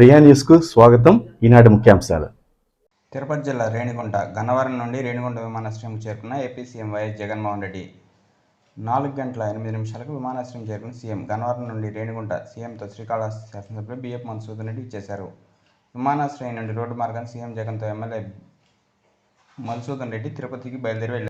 ప్రియా న్యూస్కు స్వాగతం. ఈనాటి ముఖ్యాంశాలు. తిరుపతి జిల్లా రేణిగుంట గన్నవరం నుండి రేణిగుంట విమానాశ్రయం చేరుకున్న AP CM YS Jaganmohan Reddy. నాలుగు గంటల ఎనిమిది నిమిషాలకు విమానాశ్రయం చేరుకున్న సీఎం గన్నవరం నుండి రేణిగుంట సీఎంతో శ్రీకాళహస్తి శాసనసభ్యులు బిఎఫ్ మధుసూదన్ రెడ్డి ఇచ్చేశారు. విమానాశ్రయం నుండి రోడ్డు మార్గాన్ని సీఎం జగన్తో ఎమ్మెల్యే మధుసూదన్ రెడ్డి తిరుపతికి బయలుదేరి వెళ్ళారు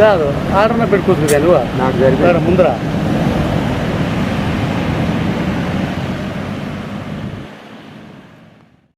ಯಾರು ಆರನ್ನ ಬಿಡ್ಕೋತಿದೆ ಅಲ್ವಾ? ಮುಂದ್ರ?